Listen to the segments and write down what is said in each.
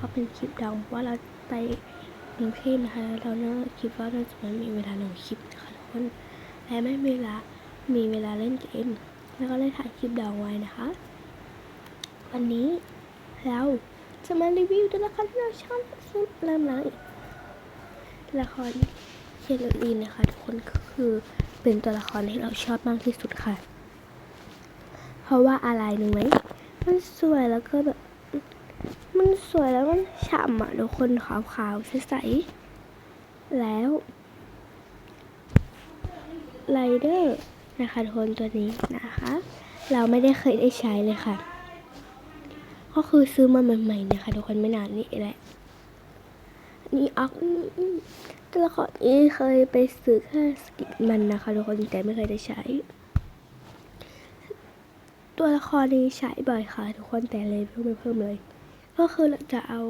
ก็เป็นคลิปดองเพราว่าเราไปกรุงเทพนะคะแล้วเราเน่าคิดว่าเราจะไม่มีเวลาลงคลิปนะคะทุกคนและไม่มีเวลามีเวลาเล่นเกมแล้วก็เลยถ่ายคลิปดองไว้นะคะ วันนี้เราจะมารีวิวตัวละครที่เราชอบซึ่งเริ่มเลยตัวละครเคโรลีนนะคะทุกคนคือเป็นตัวละครที่เราชอบมากที่สุดค่ะ เพราะว่าอะไรรู้ไหมมันสวยแล้วก็แบบ มันสวยแล้วมันฉ่ำอะทุกคนขาวๆใสๆแล้วไรเดอร์นะคะทุกคนตัวนี้นะคะ เราไม่ได้เคยได้ใช้เลยค่ะ ก็คือซื้อมาใหม่ๆนะคะทุกคนไม่นานนี้แหละนี่ออกตัวละครนี้เคยไปซื้อแค่สกินมันนะคะทุกคนแต่ไม่เคยได้ใช้ ตัวละครนี้ใช้บ่อยค่ะ ทุกคนแต่เลยเพิ่มไม่เพิ่มเลย ก็คือเราจะเอา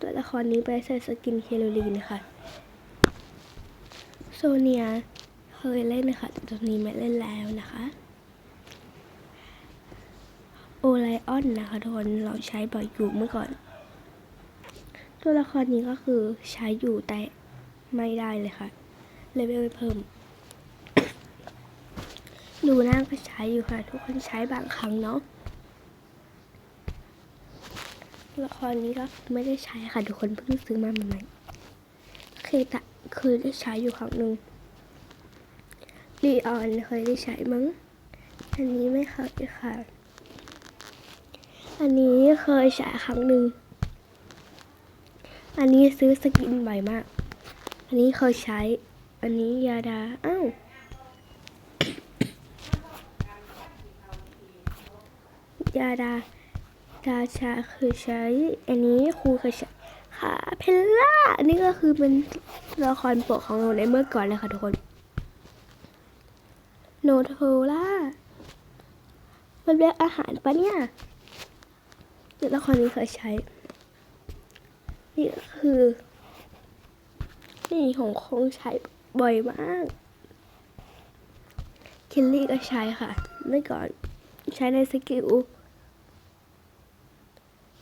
ตัวละครนี้ไปใส่สกินเคโรลีนค่ะโซเนียเคยเล่นนะคะแต่ตัวนี้ไม่เล่นแล้วนะคะโอไลออนนะคะทุกคนเราใช้บ่อยอยู่เมื่อก่อน ตัวละครนี้ก็คือใช้อยู่แต่ไม่ได้เลยค่ะเลเวลไม่เพิ่มดูหน้าก็ใช้อยู่ค่ะ ทุกคนใช้บางครั้งเนาะตัว ละครนี้ก็ไม่ได้ใช้ค่ะทุกคนเพิ่งซื้อมาใหม่ๆเคยแต่เคยได้ใช้อยู่ครั้งหนึ่งลีออนเคยได้ใช้มั้ง อันนี้ไม่เคยค่ะ อันนี้เคยใช้ครั้งหนึ่ง อันนี้ซื้อสกินบ่อยมาก อันนี้เคยใช้ อันนี้ยาดา อ้าวยาดา ดาชาคือใช้ อันนี้ครูเคยใช้ค่ะเพลล่าอันนี้ก็คือเป็นละครโปรดของเราในเมื่อก่อนเลยค่ะทุกคนโนโทล่ามันเรียกอาหารปะเนี่ยตัวละครนี้เคยใช้ นี่ก็คือ นี่ของคงใช้บ่อยมาก คิลลี่ก็ใช้ค่ะเมื่อก่อนใช้ในสกิล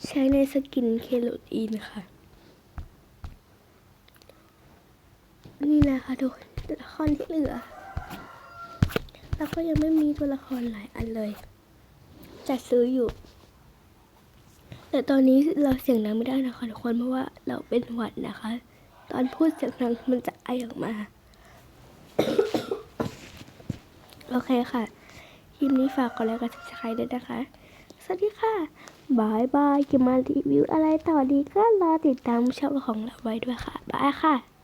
ใช้ในสกินเคโลอีนค่ะ นี่นะคะทุกตัวละครที่เหลือ แล้วก็ยังไม่มีตัวละครหลายอันเลยจะซื้ออยู่ แต่ตอนนี้เราเสียงดังไม่ได้นะคะทุกคนเพราะว่าเราเป็นหวัดนะคะ ตอนพูดเสียงดังมันจะไอออกมา โอเคค่ะคลิปนี้ฝากกดไลค์กดซับสไครต์ด้วยนะคะ สวัสดีค่ะ บายบายจะมารีวิวอะไรต่อดีก็รอติดตามช่องของเราไว้ด้วยค่ะบายค่ะ